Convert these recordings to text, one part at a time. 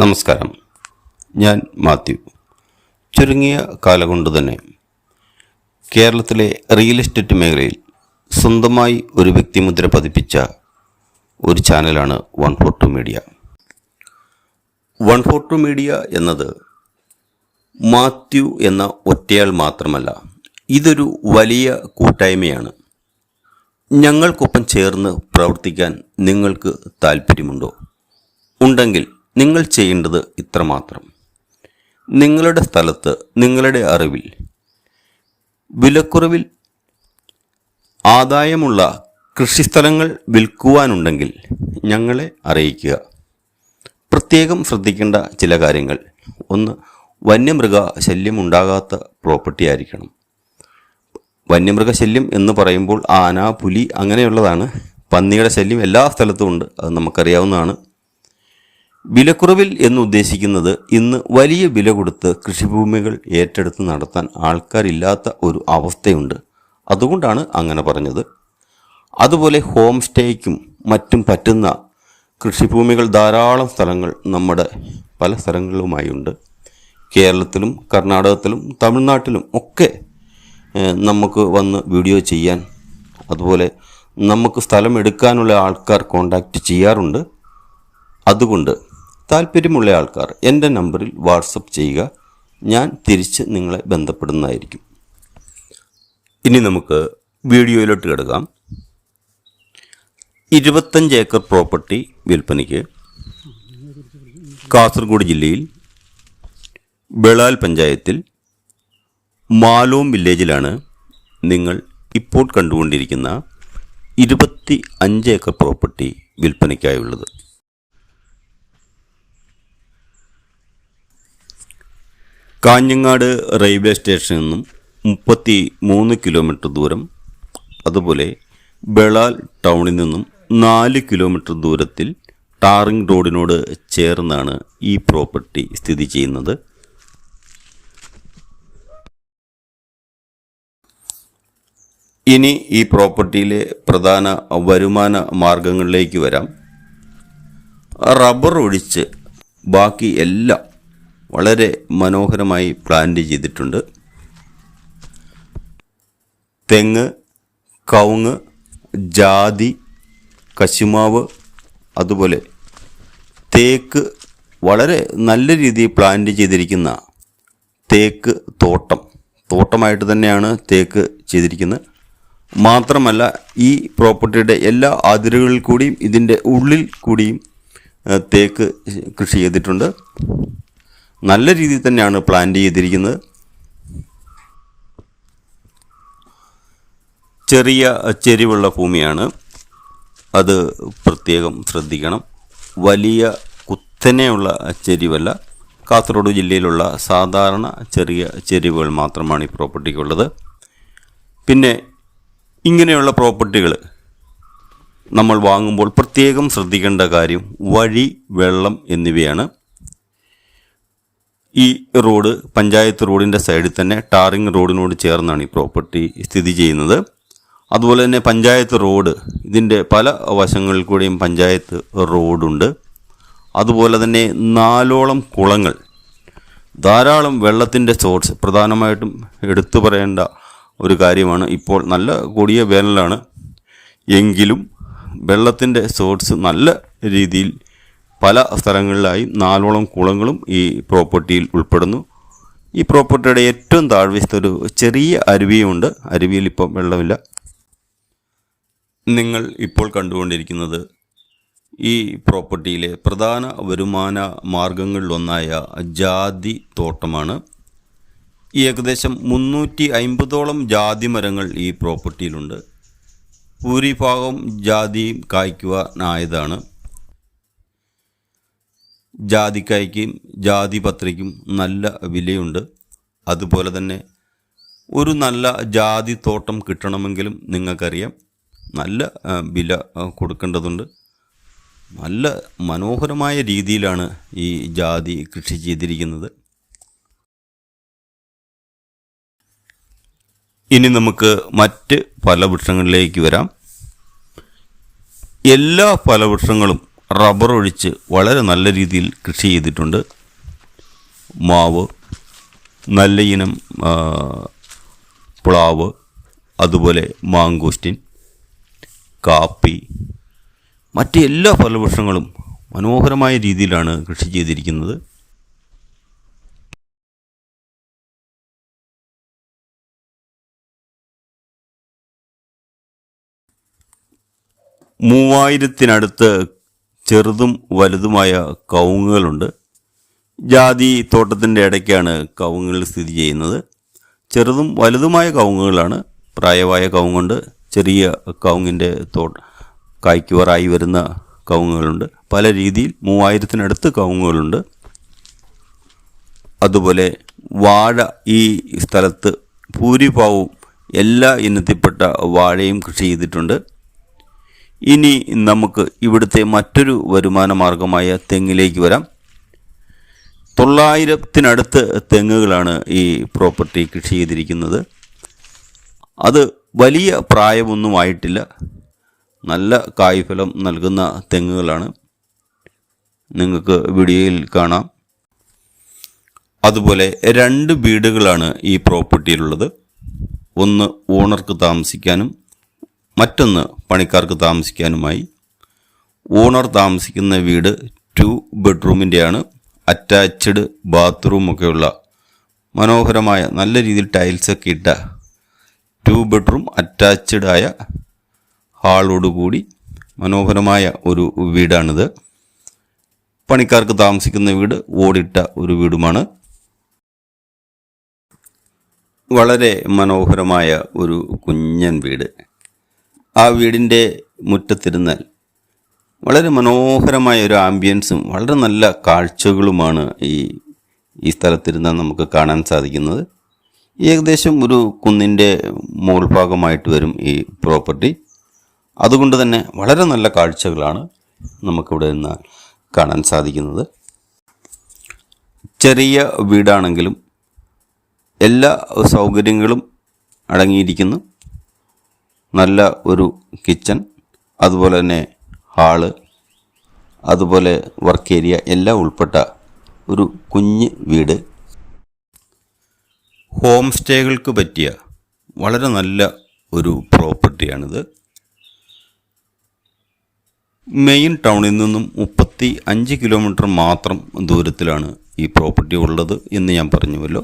നമസ്കാരം. ഞാൻ മാത്യു. ചുരുങ്ങിയ കാലം കൊണ്ട് തന്നെ കേരളത്തിലെ റിയൽ എസ്റ്റേറ്റ് മേഖലയിൽ സ്വന്തമായി ഒരു വ്യക്തിമുദ്ര പതിപ്പിച്ച ഒരു ചാനലാണ് one four two media. One four two media എന്നത് മാത്യു എന്ന ഒറ്റയാൾ മാത്രമല്ല ഇതൊരു വലിയ കൂട്ടായ്മയാണ്. ഞങ്ങൾക്കൊപ്പം ചേർന്ന് പ്രവർത്തിക്കാൻ നിങ്ങൾക്ക് താല്പര്യമുണ്ടോ ഉണ്ടെങ്കിൽ നിങ്ങൾ ചെയ്യേണ്ടത് ഇത്രമാത്രം. നിങ്ങളുടെ സ്ഥലത്ത് നിങ്ങളുടെ അറിവിൽ വിലക്കുറവിൽ ആദായമുള്ള കൃഷിസ്ഥലങ്ങൾ വിൽക്കുവാനുണ്ടെങ്കിൽ ഞങ്ങളെ അറിയിക്കുക. പ്രത്യേകം ശ്രദ്ധിക്കേണ്ട ചില കാര്യങ്ങൾ. ഒന്ന് വന്യമൃഗ ശല്യം ഉണ്ടാകാത്ത പ്രോപ്പർട്ടി ആയിരിക്കണം. വന്യമൃഗ ശല്യം എന്ന് പറയുമ്പോൾ ആന പുലി അങ്ങനെയുള്ളതാണ്. പന്നിയുടെ ശല്യം എല്ലാ സ്ഥലത്തും ഉണ്ട്. അത് നമുക്കറിയാവുന്നതാണ്. വിലക്കുറവിൽ എന്നുദ്ദേശിക്കുന്നത് ഇന്ന് വലിയ വില കൊടുത്ത് കൃഷിഭൂമികൾ ഏറ്റെടുത്ത് നടത്താൻ ആൾക്കാരില്ലാത്ത ഒരു അവസ്ഥയുണ്ട്. അതുകൊണ്ടാണ് അങ്ങനെ പറഞ്ഞത്. അതുപോലെ ഹോം സ്റ്റേക്കും മറ്റും പറ്റുന്ന കൃഷിഭൂമികൾ ധാരാളം സ്ഥലങ്ങൾ നമ്മുടെ പല സ്ഥലങ്ങളുമായി ഉണ്ട് കേരളത്തിലും കർണാടകത്തിലും തമിഴ്നാട്ടിലും ഒക്കെ നമുക്ക് വന്ന് വീഡിയോ ചെയ്യാൻ അതുപോലെ നമുക്ക് സ്ഥലം എടുക്കാനുള്ള ആൾക്കാർ കോണ്ടാക്റ്റ് ചെയ്യാറുണ്ട്. അതുകൊണ്ട് താല്പര്യമുള്ള ആൾക്കാർ എന്റെ നമ്പറിൽ വാട്സപ്പ് ചെയ്യുക. ഞാൻ തിരിച്ച് നിങ്ങളെ ബന്ധപ്പെടുന്നതായിരിക്കും. ഇനി നമുക്ക് വീഡിയോയിലോട്ട് കിടക്കാം. ഇരുപത്തഞ്ച് ഏക്കർ പ്രോപ്പർട്ടി വിൽപ്പനയ്ക്ക് കാസർഗോഡ് ജില്ലയിൽ ബളാൽ പഞ്ചായത്തിൽ മാലോം വില്ലേജിലാണ് നിങ്ങൾ ഇപ്പോൾ കണ്ടുകൊണ്ടിരിക്കുന്ന ഇരുപത്തി അഞ്ച് ഏക്കർ പ്രോപ്പർട്ടി വിൽപ്പനയ്ക്കായുള്ളത്. കാഞ്ഞങ്ങാട് റെയിൽവേ സ്റ്റേഷനിൽ നിന്നും മുപ്പത്തി മൂന്ന് കിലോമീറ്റർ ദൂരം അതുപോലെ ബളാൽ ടൗണിൽ നിന്നും നാല് കിലോമീറ്റർ ദൂരത്തിൽ ടാറിംഗ് റോഡിനോട് ചേർന്നാണ് ഈ പ്രോപ്പർട്ടി സ്ഥിതി ചെയ്യുന്നത്. ഇനി ഈ പ്രോപ്പർട്ടിയിലെ പ്രധാന വരുമാന മാർഗങ്ങളിലേക്ക് വരാം. റബ്ബർ ഒഴിച്ച് ബാക്കി എല്ലാം വളരെ മനോഹരമായി പ്ലാന്റ് ചെയ്തിട്ടുണ്ട്. തെങ്ങ് കവുങ്ങ് ജാതി കശുമാവ് അതുപോലെ തേക്ക് വളരെ നല്ല രീതിയിൽ പ്ലാന്റ് ചെയ്തിരിക്കുന്ന തേക്ക് തോട്ടം. തോട്ടമായിട്ട് തന്നെയാണ് തേക്ക് ചെയ്തിരിക്കുന്നത്. മാത്രമല്ല ഈ പ്രോപ്പർട്ടിയുടെ എല്ലാ അതിരുകളിൽ കൂടിയും ഇതിന്റെ ഉള്ളിൽ കൂടിയും തേക്ക് കൃഷി ചെയ്തിട്ടുണ്ട്. നല്ല രീതിയിൽ തന്നെയാണ് പ്ലാൻ ചെയ്തിരിക്കുന്നത്. ചെറിയ ചെരിവുള്ള ഭൂമിയാണ്. അത് പ്രത്യേകം ശ്രദ്ധിക്കണം. വലിയ കുത്തനെയുള്ള ചെരിവല്ല. കാസർഗോഡ് ജില്ലയിലുള്ള സാധാരണ ചെറിയ ചെരിവുകൾ മാത്രമാണ് ഈ പ്രോപ്പർട്ടിക്കുള്ളത്. പിന്നെ ഇങ്ങനെയുള്ള പ്രോപ്പർട്ടികൾ നമ്മൾ വാങ്ങുമ്പോൾ പ്രത്യേകം ശ്രദ്ധിക്കേണ്ട കാര്യം വഴി വെള്ളം എന്നിവയാണ്. ഈ റോഡ് പഞ്ചായത്ത് റോഡിന്റെ സൈഡിൽ തന്നെ ടാറിംഗ് റോഡിനോട് ചേർന്നാണ് ഈ പ്രോപ്പർട്ടി സ്ഥിതി ചെയ്യുന്നത്. അതുപോലെ തന്നെ പഞ്ചായത്ത് റോഡ് ഇതിന്റെ പല വശങ്ങളിൽ കൂടെയും പഞ്ചായത്ത് റോഡുണ്ട്. അതുപോലെ തന്നെ നാലോളം കുളങ്ങൾ. ധാരാളം വെള്ളത്തിന്റെ സോഴ്സ്. പ്രധാനമായിട്ടും എടുത്തു പറയേണ്ട ഒരു കാര്യമാണ് ഇപ്പോൾ നല്ല കൊടിയ വേനലാണ്. എങ്കിലും വെള്ളത്തിന്റെ സോഴ്സ് നല്ല രീതിയിൽ പല സ്ഥലങ്ങളിലായി നാലോളം കുളങ്ങളും ഈ പ്രോപ്പർട്ടിയിൽ ഉൾപ്പെടുന്നു. ഈ പ്രോപ്പർട്ടിയുടെ ഏറ്റവും താഴ്വശത്ത് ചെറിയ അരുവിയുമുണ്ട് അരുവിയിൽ ഇപ്പം വെള്ളമില്ല. നിങ്ങൾ ഇപ്പോൾ കണ്ടുകൊണ്ടിരിക്കുന്നത് ഈ പ്രോപ്പർട്ടിയിലെ പ്രധാന വരുമാന മാർഗങ്ങളിലൊന്നായ ജാതി തോട്ടമാണ്. ഈ ഏകദേശം മുന്നൂറ്റി അൻപതോളം ജാതി മരങ്ങൾ ഈ പ്രോപ്പർട്ടിയിലുണ്ട്. ഭൂരിഭാഗം ജാതിയും കായ്ക്കുവാനായതാണ് ജാതിക്കായ്ക്കും ജാതി പത്രിക്കും നല്ല വിലയുണ്ട്. അതുപോലെ തന്നെ ഒരു നല്ല ജാതി തോട്ടം കിട്ടണമെങ്കിലും നിങ്ങൾക്കറിയാം. നല്ല വില കൊടുക്കേണ്ടതുണ്ട്. നല്ല മനോഹരമായ രീതിയിലാണ് ഈ ജാതി കൃഷി ചെയ്തിരിക്കുന്നത്. ഇനി നമുക്ക് മറ്റ് ഫലവൃക്ഷങ്ങളിലേക്ക് വരാം. എല്ലാ ഫലവൃക്ഷങ്ങളും റബ്ബർ ഒഴിച്ച് വളരെ നല്ല രീതിയിൽ കൃഷി ചെയ്തിട്ടുണ്ട്. മാവ് നല്ല ഇനം പ്ലാവ് അതുപോലെ മാങ്കോസ്റ്റിൻ കാപ്പി മറ്റ് എല്ലാ ഫലവൃക്ഷങ്ങളും മനോഹരമായ രീതിയിലാണ് കൃഷി ചെയ്തിരിക്കുന്നത്. മൂവായിരത്തിനടുത്ത് ചെറുതും വലുതുമായ കവുങ്ങുകളുണ്ട്. ജാതി തോട്ടത്തിന്റെ ഇടയ്ക്കാണ് കവുങ്ങുകൾ സ്ഥിതി ചെയ്യുന്നത്. ചെറുതും വലുതുമായ കവുങ്ങുകളാണ് പ്രായമായ കവുങ്ങുണ്ട്. ചെറിയ കവുങ്ങിന്റെ തോട്ട കായ്ക്കുവാറായി വരുന്ന കവുങ്ങുകളുണ്ട്. പല രീതിയിൽ മൂവായിരത്തിനടുത്ത് കവുങ്ങുകളുണ്ട്. അതുപോലെ വാഴ ഈ സ്ഥലത്ത് ഭൂരിഭാവവും എല്ലാ ഇനത്തിൽപ്പെട്ട വാഴയും കൃഷി ചെയ്തിട്ടുണ്ട്. ഇനി നമുക്ക് ഇവിടുത്തെ മറ്റൊരു വരുമാന മാർഗമായ തെങ്ങിലേക്ക് വരാം. തൊള്ളായിരത്തിനടുത്ത് തെങ്ങുകളാണ് ഈ പ്രോപ്പർട്ടി കൃഷി ചെയ്തിരിക്കുന്നത്. അത് വലിയ പ്രായമൊന്നും ആയിട്ടില്ല. നല്ല കായ്ഫലം നൽകുന്ന തെങ്ങുകളാണ്. നിങ്ങൾക്ക് വീഡിയോയിൽ കാണാം. അതുപോലെ രണ്ട് വീടുകളാണ് ഈ പ്രോപ്പർട്ടിയിലുള്ളത്. ഒന്ന് ഓണർക്ക് താമസിക്കാനും മറ്റൊന്ന് പണിക്കാർക്ക് താമസിക്കാനുമായി. ഓണർ താമസിക്കുന്ന വീട് ടു ബെഡ്റൂമിന്റെയാണ് അറ്റാച്ച്ഡ് ബാത്റൂമൊക്കെയുള്ള മനോഹരമായ നല്ല രീതിയിൽ ടൈൽസൊക്കെ ഇട്ട ടു ബെഡ്റൂം അറ്റാച്ച്ഡ് ആയ ഹാളോടുകൂടി മനോഹരമായ ഒരു വീടാണിത്. പണിക്കാർക്ക് താമസിക്കുന്ന വീട് ഓടിട്ട ഒരു വീടുമാണ്. വളരെ മനോഹരമായ ഒരു കുഞ്ഞൻ വീട്. ആ വീടിന്റെ മുറ്റത്തിരുന്നാൽ വളരെ മനോഹരമായ ഒരു ആംബിയൻസും വളരെ നല്ല കാഴ്ചകളുമാണ് ഈ ഈ സ്ഥലത്തിരുന്നാൽ നമുക്ക് കാണാൻ സാധിക്കുന്നത്. ഏകദേശം ഒരു കുന്നിന്റെ മുകൾ ഭാഗമായിട്ട് വരും ഈ പ്രോപ്പർട്ടി അതുകൊണ്ട് തന്നെ വളരെ നല്ല കാഴ്ചകളാണ് നമുക്കിവിടെ നിന്ന് കാണാൻ സാധിക്കുന്നത്. ചെറിയ വീടാണെങ്കിലും എല്ലാ സൗകര്യങ്ങളും അടങ്ങിയിരിക്കുന്നു. നല്ല ഒരു കിച്ചൺ അതുപോലെ തന്നെ ഹാൾ അതുപോലെ വർക്ക് ഏരിയ എല്ലാം ഉൾപ്പെട്ട ഒരു കുഞ്ഞ് വീട്. ഹോം സ്റ്റേകൾക്ക് പറ്റിയ വളരെ നല്ല ഒരു പ്രോപ്പർട്ടിയാണിത് മെയിൻ ടൗണിൽ നിന്നും മുപ്പത്തി അഞ്ച് കിലോമീറ്റർ മാത്രം ദൂരത്തിലാണ് ഈ പ്രോപ്പർട്ടി ഉള്ളത് എന്ന് ഞാൻ പറഞ്ഞുവല്ലോ.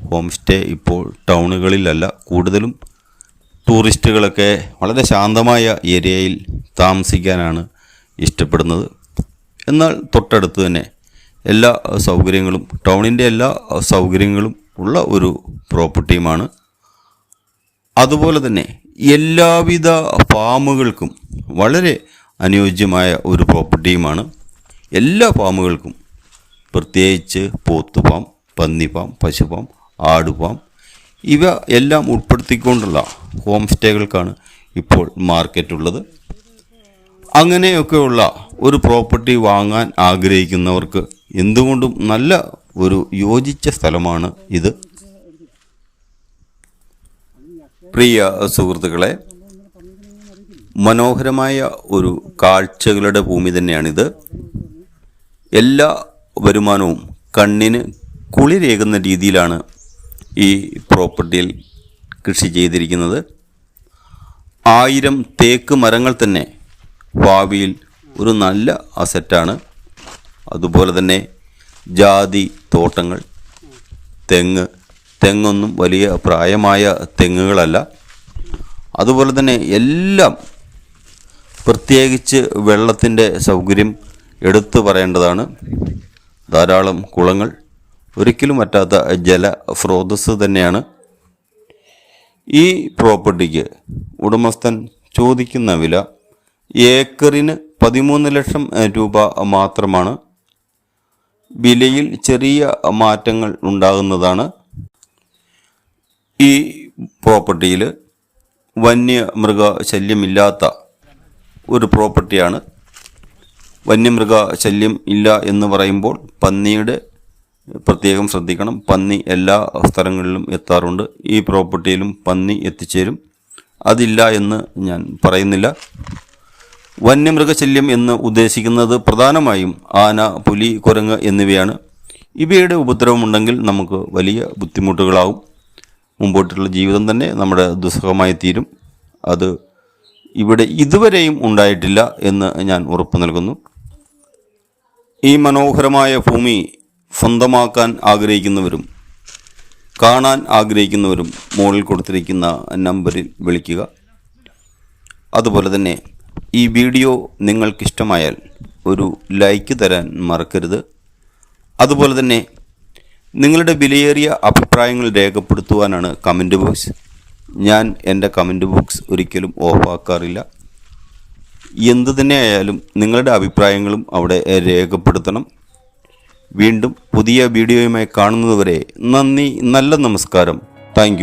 ഹോം സ്റ്റേ ഇപ്പോൾ ടൗണുകളിലല്ല കൂടുതലും ടൂറിസ്റ്റുകളൊക്കെ വളരെ ശാന്തമായ ഏരിയയിൽ താമസിക്കാനാണ് ഇഷ്ടപ്പെടുന്നത്. എന്നാൽ തൊട്ടടുത്ത് തന്നെ എല്ലാ സൗകര്യങ്ങളും ടൗണിന്റെ എല്ലാ സൗകര്യങ്ങളും ഉള്ള ഒരു പ്രോപ്പർട്ടിയുമാണ്. അതുപോലെ തന്നെ എല്ലാവിധ ഫാമുകൾക്കും വളരെ അനുയോജ്യമായ ഒരു പ്രോപ്പർട്ടിയുമാണ്. എല്ലാ ഫാമുകൾക്കും പ്രത്യേകിച്ച് പോത്ത് ഫാം പന്നി ഫാം ഇവ എല്ലാം ഉൾപ്പെടുത്തിക്കൊണ്ടുള്ള ഹോം സ്റ്റേകൾക്കാണ് ഇപ്പോൾ മാർക്കറ്റുള്ളത് അങ്ങനെയൊക്കെയുള്ള ഒരു പ്രോപ്പർട്ടി വാങ്ങാൻ ആഗ്രഹിക്കുന്നവർക്ക് എന്തുകൊണ്ടും നല്ല ഒരു യോജിച്ച സ്ഥലമാണ് ഇത്. പ്രിയ സുഹൃത്തുക്കളെ മനോഹരമായ ഒരു കാഴ്ചകളുടെ ഭൂമി തന്നെയാണിത്. എല്ലാ വരുമാനവും കണ്ണിന് കുളിരേകുന്ന രീതിയിലാണ് ഈ പ്രോപ്പർട്ടിയിൽ കൃഷി ചെയ്തിരിക്കുന്നത്. ആയിരം തേക്ക് മരങ്ങൾ തന്നെ ഭാവിയിൽ ഒരു നല്ല അസറ്റാണ് അതുപോലെ തന്നെ ജാതി തോട്ടങ്ങൾ തെങ്ങ് തെങ്ങൊന്നും വലിയ പ്രായമായ തെങ്ങുകളല്ല. അതുപോലെ തന്നെ എല്ലാം പ്രത്യേകിച്ച് വെള്ളത്തിന്റെ സൗകര്യം എടുത്തു പറയേണ്ടതാണ്. ധാരാളം കുളങ്ങൾ ഒരിക്കലും പറ്റാത്ത ജല സ്രോതസ് തന്നെയാണ്. ഈ പ്രോപ്പർട്ടിക്ക് ഉടമസ്ഥൻ ചോദിക്കുന്ന വില ഏക്കറിന് പതിമൂന്ന് ലക്ഷം രൂപ മാത്രമാണ്. വിലയിൽ ചെറിയ മാറ്റങ്ങൾ ഉണ്ടാകുന്നതാണ് ഈ പ്രോപ്പർട്ടിയിൽ വന്യമൃഗ ശല്യമില്ലാത്ത ഒരു പ്രോപ്പർട്ടിയാണ്. വന്യമൃഗ ശല്യം ഇല്ല എന്ന് പറയുമ്പോൾ പന്നിയുടെ പ്രത്യേകം ശ്രദ്ധിക്കണം. പന്നി എല്ലാ സ്ഥലങ്ങളിലും എത്താറുണ്ട്. ഈ പ്രോപ്പർട്ടിയിലും പന്നി എത്തിച്ചേരും. അതില്ല എന്ന് ഞാൻ പറയുന്നില്ല. വന്യമൃഗശല്യം എന്ന് ഉദ്ദേശിക്കുന്നത് പ്രധാനമായും ആന പുലി കുരങ്ങ് എന്നിവയാണ്. ഇവയുടെ ഉപദ്രവമുണ്ടെങ്കിൽ നമുക്ക് വലിയ ബുദ്ധിമുട്ടുകളാവും. മുമ്പോട്ടുള്ള ജീവിതം തന്നെ നമ്മുടെ ദുസ്സഹമായി തീരും. അത് ഇവിടെ ഇതുവരെയും ഉണ്ടായിട്ടില്ല എന്ന് ഞാൻ ഉറപ്പു നൽകുന്നു. ഈ മനോഹരമായ ഭൂമി സ്വന്തമാക്കാൻ ആഗ്രഹിക്കുന്നവരും കാണാൻ ആഗ്രഹിക്കുന്നവരും മുകളിൽ കൊടുത്തിരിക്കുന്ന നമ്പറിൽ വിളിക്കുക. അതുപോലെ തന്നെ ഈ വീഡിയോ നിങ്ങൾക്കിഷ്ടമായാൽ ഒരു ലൈക്ക് തരാൻ മറക്കരുത്. അതുപോലെ തന്നെ നിങ്ങളുടെ വിലയേറിയ അഭിപ്രായങ്ങൾ രേഖപ്പെടുത്തുവാനാണ് കമന്റ് ബോക്സ്. ഞാൻ എന്റെ കമന്റ് ബോക്സ് ഒരിക്കലും ഓഫാക്കാറില്ല. എന്തു തന്നെയായാലും നിങ്ങളുടെ അഭിപ്രായങ്ങളും അവിടെ രേഖപ്പെടുത്തണം. വീണ്ടും പുതിയ വീഡിയോയുമായി കാണുന്നതുവരെ നന്ദി നല്ല നമസ്കാരം. താങ്ക്